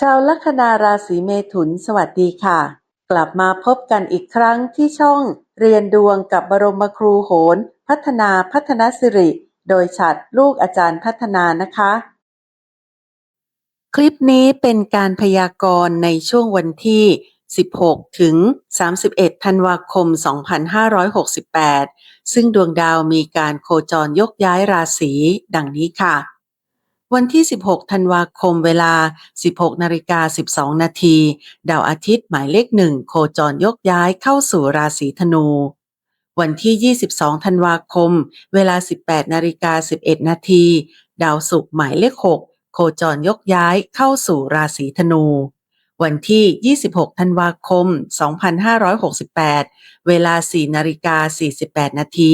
ชาวลัคนาราศีเมถุนสวัสดีค่ะ กลับมาพบกันอีกครั้งที่ช่องเรียนดวงกับบรมครูโหน พัฒนาพัฒนสิริ โดยฉัดลูกอาจารย์พัฒนานะคะ คลิปนี้เป็นการพยากรณ์ในช่วงวันที่ 16 ถึง 31 ธันวาคม 2568 ซึ่งดวงดาวมีการโคจรยกย้ายราศีดังนี้ค่ะ วันที่ 16 ธันวาคมเวลา 16 นาฬิกา 12 นาที ดาวอาทิตย์หมายเลขหนึ่งโคจรยกย้ายเข้าสู่ราศีธนู วันที่ 22 ธันวาคม เวลา 18 นาฬิกา 11 นาที ดาวศุกร์หมายเลข 6 โคจรยกย้ายเข้าสู่ราศีธนู วันที่ 26 ธันวาคม 2568 เวลา 4 นาฬิกา 48 นาที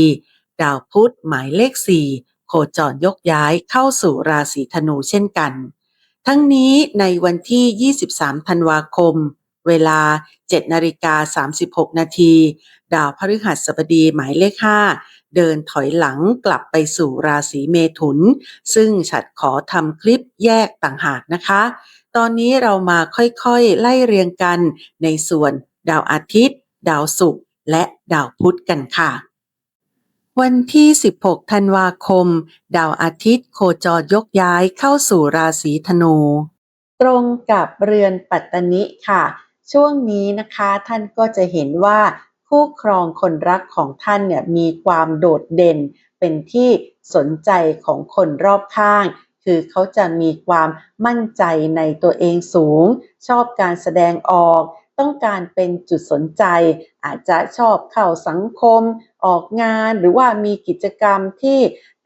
ดาวพุธหมายเลข 4 คจรยกย้ายเข้าสู่ราศีธนูเช่นกัน ทั้งนี้ในวันที่ 23 ธันวาคม เวลา 7นาฬิกา36 นาที ดาวพฤหัสบดีหมายเลข 5 เดินถอยหลังกลับไปสู่ราศีเมถุน ซึ่งฉัดขอทำคลิปแยกต่างหากนะคะ ตอนนี้เรามาค่อยๆ ไล่เรียงกันในส่วนดาวอาทิตย์ ดาวศุกร์และดาวพุธกันค่ะ วันที่ 16 ธันวาคม ดาวอาทิตย์โคจรยกย้ายเข้าสู่ราศีธนู ตรงกับเรือนปัตตนิค่ะ ช่วงนี้นะคะท่านก็จะเห็นว่าคู่ครองคนรักของท่านเนี่ยมีความโดดเด่น เป็นที่สนใจของคนรอบข้าง คือเขาจะมีความมั่นใจในตัวเองสูง ชอบการแสดงออก ต้องการเป็นจุดสนใจ อาจจะชอบเข้าสังคม ออกงานหรือว่ามีกิจกรรมที่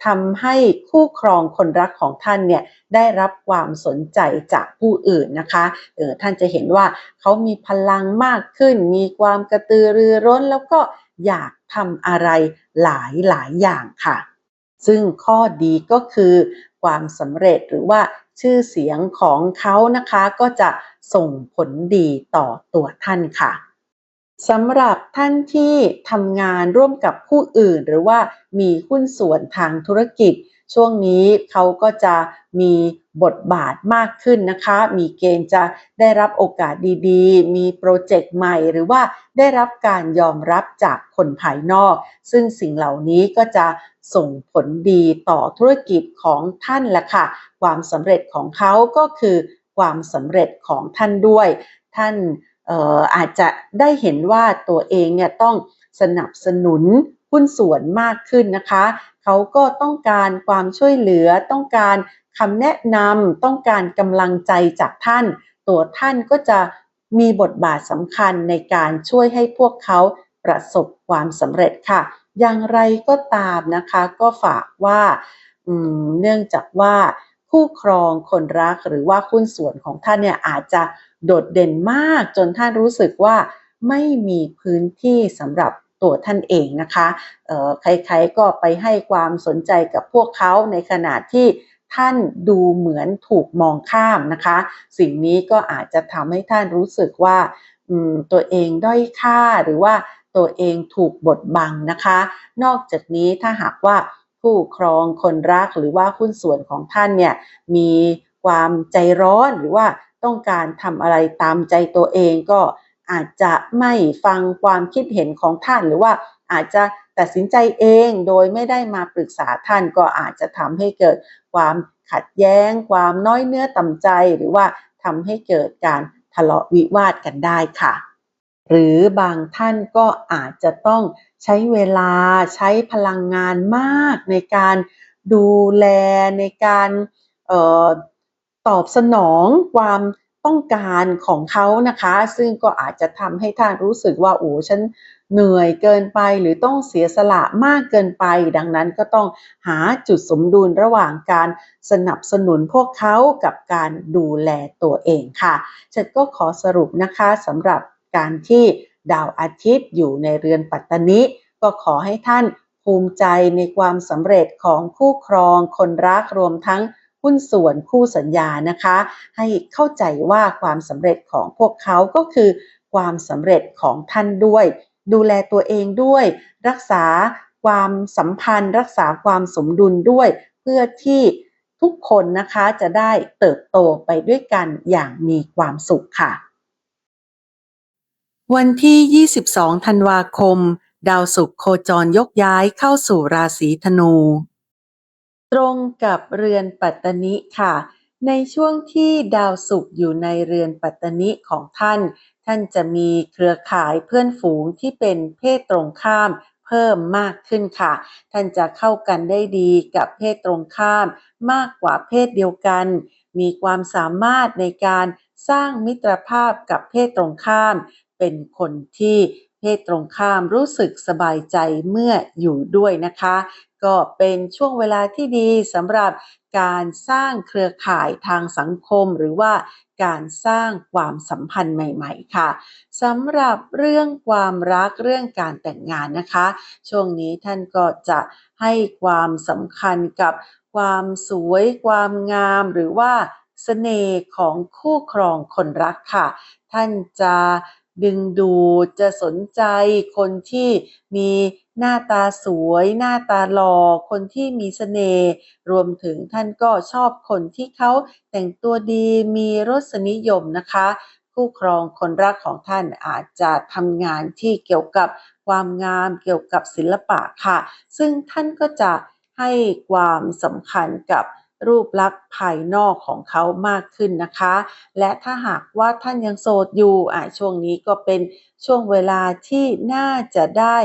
ทำให้คู่ครองคนรักของท่านเนี่ยได้รับความสนใจจากผู้อื่นนะคะเออท่านจะเห็นว่าเขามีพลังมากขึ้น มีความกระตือรือร้น แล้วก็อยากทำอะไรหลายหลายอย่างค่ะ ซึ่งข้อดีก็คือความสำเร็จหรือว่าชื่อเสียงของเขานะคะก็จะส่งผลดีต่อตัวท่านค่ะ สำหรับท่านที่ทำงานร่วมกับผู้อื่น หรือว่ามีหุ้นส่วนทางธุรกิจ ช่วงนี้เขาก็จะมีบทบาทมากขึ้นนะคะ มีเกณฑ์จะได้รับโอกาสดีๆ มีโปรเจกต์ใหม่ หรือว่าได้รับการยอมรับจากคนภายนอก ซึ่งสิ่งเหล่านี้ก็จะส่งผลดีต่อธุรกิจของท่านแหละค่ะ ความสำเร็จของเขาก็คือความสำเร็จของท่านด้วย ท่าน อาจจะได้เห็นว่าตัวเองเนี่ยต้องสนับสนุนหุ้นส่วนมากขึ้นนะคะ เขาก็ต้องการความช่วยเหลือ ต้องการคำแนะนำต้องการกำลังใจจากท่าน ตัวท่านก็จะมีบทบาทสำคัญในการช่วยให้พวกเขาประสบความสำเร็จค่ะ อย่างไรก็ตามนะคะ ก็ฝากว่าเนื่องจากว่า คู่ครองคนรักหรือว่าคุณส่วนของท่านเนี่ยอาจจะโดดเด่นมากจนท่านรู้สึกว่าไม่มีพื้นที่สำหรับตัวท่านเองนะคะใครๆก็ไปให้ความสนใจกับพวกเขาในขณะที่ท่านดูเหมือนถูกมองข้ามนะคะ สิ่งนี้ก็อาจจะทำให้ท่านรู้สึกว่าตัวเองด้อยค่าหรือว่าตัวเองถูกบดบังนะคะ นอกจากนี้ถ้าหากว่า ผู้ครองคนรักหรือว่าหุ้นส่วนของท่านเนี่ยมีความใจร้อนหรือว่าต้องการทำอะไรตามใจตัวเองก็อาจจะไม่ฟังความคิดเห็นของท่าน หรือว่าอาจจะตัดสินใจเองโดยไม่ได้มาปรึกษาท่านก็อาจจะทำให้เกิดความขัดแย้ง ความน้อยเนื้อต่ำใจ หรือว่าทำให้เกิดการทะเลาะวิวาทกันได้ค่ะ หรือบางท่านก็อาจจะต้องใช้เวลาใช้พลังงานมากในการดูแลในการออตอบสนองความต้องการของเขานะคะ ซึ่งก็อาจจะทำให้ท่านรู้สึกว่าโอ้ฉันเหนื่อยเกินไปหรือต้องเสียสละมากเกินไป ดังนั้นก็ต้องหาจุดสมดุลระหว่างการสนับสนุนพวกเขากับการดูแลตัวเองค่ะฉันก็ขอสรุปนะคะสำหรับ การที่ดาวอาทิตย์อยู่ในเรือนปัตตนิก็ขอให้ท่านภูมิใจในความสำเร็จของคู่ครอง คนรักรวมทั้งหุ้นส่วนคู่สัญญานะคะ ให้เข้าใจว่าความสำเร็จของพวกเขาก็คือความสำเร็จของท่านด้วย ดูแลตัวเองด้วย รักษาความสัมพันธ์ รักษาความสมดุลด้วย เพื่อที่ทุกคนนะคะจะได้เติบโตไปด้วยกันอย่างมีความสุขค่ะ วันที่ 22 ธันวาคม ดาวศุกร์โคจรยกย้ายเข้าสู่ราศีธนู ตรงกับเรือนปัตตนิค่ะ ในช่วงที่ดาวศุกร์อยู่ในเรือนปัตตนิของท่าน ท่านจะมีเครือข่ายเพื่อนฝูงที่เป็นเพศตรงข้ามเพิ่มมากขึ้นค่ะ ท่านจะเข้ากันได้ดีกับเพศตรงข้าม มากกว่าเพศเดียวกัน มีความสามารถในการสร้างมิตรภาพกับเพศตรงข้าม เป็นคนที่เพศตรงข้ามรู้สึกสบายใจเมื่ออยู่ด้วยนะคะ ก็เป็นช่วงเวลาที่ดีสำหรับการสร้างเครือข่ายทางสังคมหรือว่าการสร้างความสัมพันธ์ใหม่ ๆ ค่ะสำหรับเรื่องความรักเรื่องการแต่งงานนะคะ ช่วงนี้ท่านก็จะให้ความสำคัญกับความสวยความงามหรือว่าสเสน่ห์ของคู่ครองคนรักค่ะ ท่านจะ ดึงดูดจะสนใจคนที่มีหน้าตาสวย หน้าตาหล่อคนที่มีเสน่ห์รวมถึงท่านก็ชอบคนที่เขาแต่งตัวดีมีรสนิยมนะคะ คู่ครองคนรักของท่านอาจจะทำงานที่เกี่ยวกับความงามเกี่ยวกับศิลปะค่ะ ซึ่งท่านก็จะให้ความสำคัญกับ รูปลักษณ์ภายนอกของเขามากขึ้นนะคะ และถ้าหากว่าท่านยังโสดอยู่อ่าช่วงนี้ก็เป็นช่วงเวลาที่น่าจะได้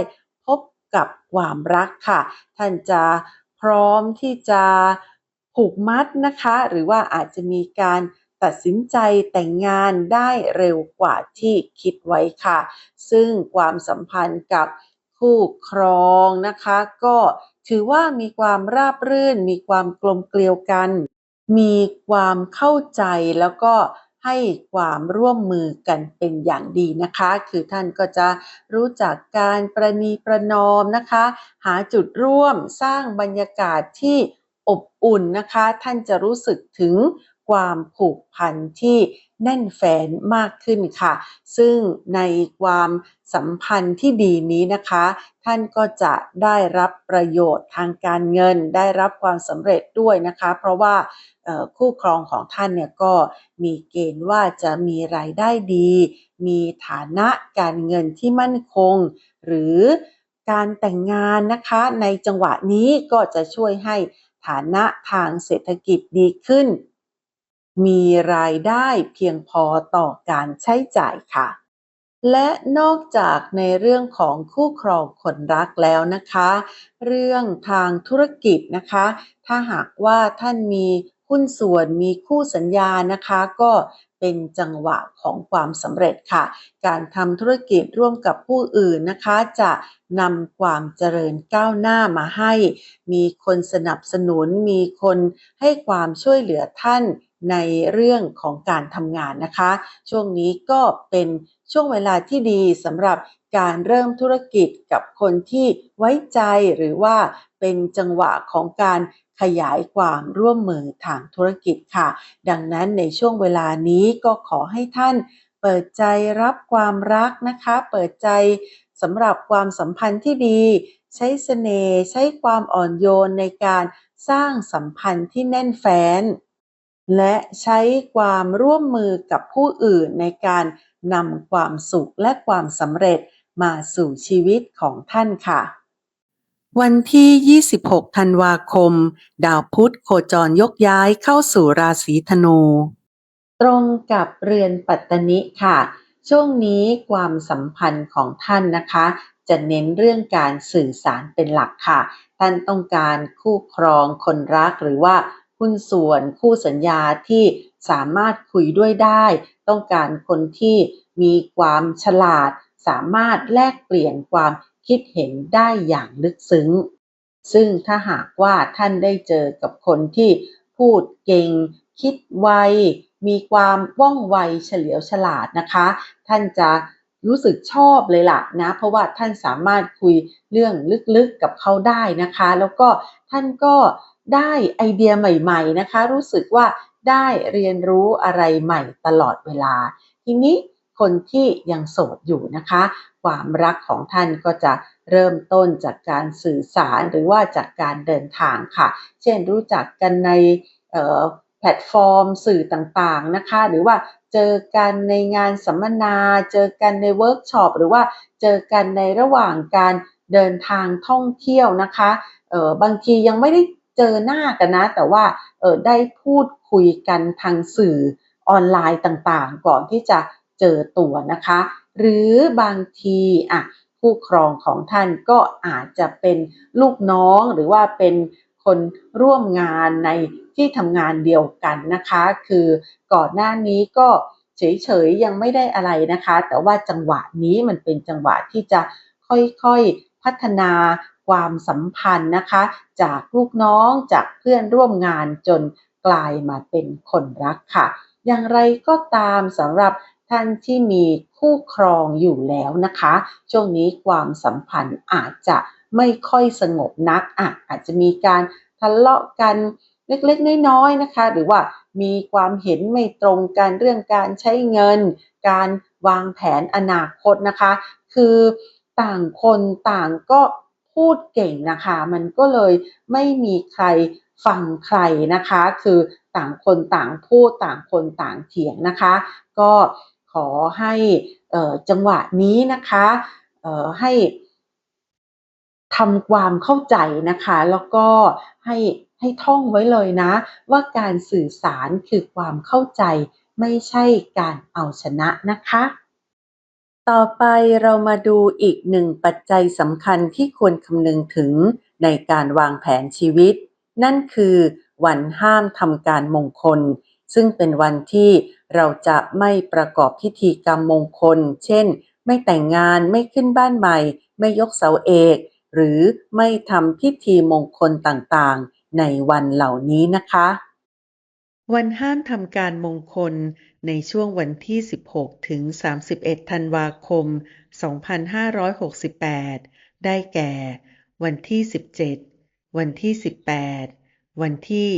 พบกับความรักค่ะ ท่านจะพร้อมที่จะผูกมัดนะคะ หรือว่าอาจจะมีการตัดสินใจแต่งงานได้เร็วกว่าที่คิดไว้ค่ะ ซึ่งความสัมพันธ์กับคู่ครองนะคะ ก็ ถือว่ามีความราบรื่น มีความกลมเกลียวกัน มีความเข้าใจแล้วก็ให้ความร่วมมือกันเป็นอย่างดีนะคะ คือท่านก็จะรู้จักการประนีประนอมนะคะ หาจุดร่วมสร้างบรรยากาศที่อบอุ่นนะคะ ท่านจะรู้สึกถึง ความผูกพันที่แน่นแฟนมากขึ้นค่ะ ซึ่งในความสัมพันธ์ที่ดีนี้นะคะ ท่านก็จะได้รับประโยชน์ทางการเงิน ได้รับความสำเร็จด้วยนะคะ เพราะว่าคู่ครองของท่านเนี่ยก็มีเกณฑ์ว่าจะมีรายได้ดี มีฐานะการเงินที่มั่นคง หรือการแต่งงานนะคะในจังหวะนี้ก็จะช่วยให้ฐานะทางเศรษฐกิจดีขึ้น มีรายได้เพียงพอต่อการใช้จ่ายค่ะ และนอกจากในเรื่องของคู่ครองคนรักแล้วนะคะ เรื่องทางธุรกิจนะคะ ถ้าหากว่าท่านมีหุ้นส่วนมีคู่สัญญานะคะ ก็เป็นจังหวะของความสำเร็จค่ะ การทำธุรกิจร่วมกับผู้อื่นนะคะ จะนำความเจริญก้าวหน้ามาให้ มีคนสนับสนุน มีคนให้ความช่วยเหลือท่าน ในเรื่องของการทำงานนะคะ ช่วงนี้ก็เป็นช่วงเวลาที่ดีสำหรับการเริ่มธุรกิจกับคนที่ไว้ใจหรือว่าเป็นจังหวะของการขยายความร่วมมือทางธุรกิจค่ะ ดังนั้นในช่วงเวลานี้ก็ขอให้ท่านเปิดใจรับความรักนะคะ เปิดใจสำหรับความสัมพันธ์ที่ดี ใช้เสน่ห์ใช้ความอ่อนโยนในการสร้างสัมพันธ์ที่แน่นแฟ้น และใช้ความร่วมมือกับผู้อื่นในการนำความสุขและความสำเร็จมาสู่ชีวิตของท่านค่ะ วันที่ 26 ธันวาคม ดาวพุธโคจรยกย้ายเข้าสู่ราศีธนู ตรงกับเรือนปัตตนิค่ะ ช่วงนี้ความสัมพันธ์ของท่านนะคะ จะเน้นเรื่องการสื่อสารเป็นหลักค่ะ ท่านต้องการคู่ครองคนรักหรือว่า หุ้นส่วนคู่สัญญาที่สามารถคุยด้วยได้ ต้องการคนที่มีความฉลาด สามารถแลกเปลี่ยนความคิดเห็นได้อย่างลึกซึ้ง ซึ่งถ้าหากว่าท่านได้เจอกับคนที่พูดเก่ง คิดไว มีความว่องไวเฉลียวฉลาดนะคะ ท่านจะรู้สึกชอบเลยล่ะนะ เพราะว่าท่านสามารถคุยเรื่องลึกๆกับเขาได้นะคะ แล้วก็ท่านก็ ได้ไอเดียใหม่ๆนะคะ รู้สึกว่าได้เรียนรู้อะไรใหม่ตลอดเวลา ทีนี้คนที่ยังโสดอยู่นะคะ ความรักของท่านก็จะเริ่มต้นจากการสื่อสารหรือว่าจากการเดินทางค่ะ เช่นรู้จักกันในแพลตฟอร์มสื่อต่างๆนะคะ หรือว่าเจอกันในงานสัมมนา เจอกันในเวิร์กช็อปหรือว่าเจอกันในระหว่างการเดินทางท่องเที่ยวนะคะ เออบางทียังไม่ได้ เจอหน้ากันนะ แต่ว่าเออได้พูดคุยกันทางสื่อออนไลน์ต่างๆ ก่อนที่จะเจอตัวนะคะ หรือบางทีอะผู้ครองของท่านก็อาจจะเป็นลูกน้องหรือว่าเป็นคนร่วมงานในที่ทำงานเดียวกันนะคะ คือก่อนหน้านี้ก็เฉยๆยังไม่ได้อะไรนะคะ แต่ว่าจังหวะนี้มันเป็นจังหวะที่จะค่อยๆพัฒนา ความสัมพันธ์นะคะ จากลูกน้องจากเพื่อนร่วมงานจนกลายมาเป็นคนรักค่ะ อย่างไรก็ตามสำหรับท่านที่มีคู่ครองอยู่แล้วนะคะ ช่วงนี้ความสัมพันธ์อาจจะไม่ค่อยสงบนักอะอาจจะมีการทะเลาะกันเล็กๆ น้อยๆนะคะ หรือว่ามีความเห็นไม่ตรงกันเรื่องการใช้เงิน การวางแผนอนาคตนะคะ คือต่างคนต่างก็ พูดเก่งนะคะ มันก็เลยไม่มีใครฟังใครนะคะ คือต่างคนต่างพูดต่างคนต่างเถียงนะคะ ก็ขอให้จังหวะนี้นะคะให้ทำความเข้าใจนะคะ แล้วก็ให้ให้ท่องไว้เลยนะ ว่าการสื่อสารคือความเข้าใจไม่ใช่การเอาชนะนะคะ ต่อไปเรามาดูอีกหนึ่งปัจจัยสำคัญที่ควรคำนึงถึงในการวางแผนชีวิต นั่นคือวันห้ามทำการมงคล ซึ่งเป็นวันที่เราจะไม่ประกอบพิธีกรรมมงคล เช่น ไม่แต่งงานไม่ขึ้นบ้านใหม่ ไม่ยกเสาเอก หรือไม่ทำพิธีมงคลต่างๆ ในวันเหล่านี้นะคะ วันห้ามทำการมงคล ในช่วงวันที่ 16 ถึง 31 ธันวาคม 2568 ได้แก่ วันที่ 17 วันที่ 18 วันที่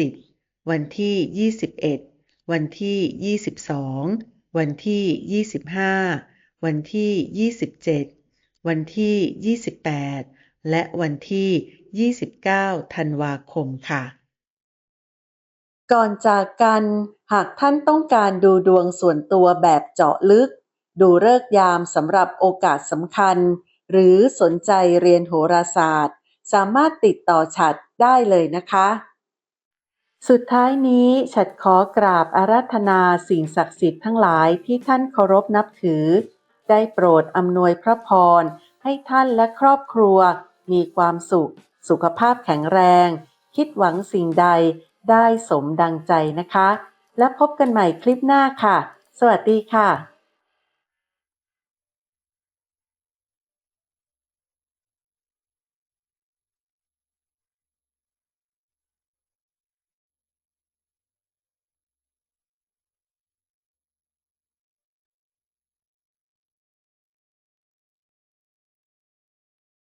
20 วันที่ 21 วันที่ 22 วันที่ 25 วันที่ 27 วันที่ 28 และวันที่ 29 ธันวาคมค่ะ ก่อนจากกัน หากท่านต้องการดูดวงส่วนตัวแบบเจาะลึก ดูเลิกยามสำหรับโอกาสสำคัญ หรือสนใจเรียนโหราศาสตร์ สามารถติดต่อฉัดได้เลยนะคะ สุดท้ายนี้ฉัดขอกราบอาราธนาสิ่งศักดิ์สิทธิ์ทั้งหลายที่ท่านเคารพนับถือ ได้โปรดอำนวยพระพร ให้ท่านและครอบครัว มีความสุข สุขภาพแข็งแรง คิดหวังสิ่งใด ได้สมดังใจนะคะ และพบกันใหม่คลิปหน้าค่ะ สวัสดีค่ะ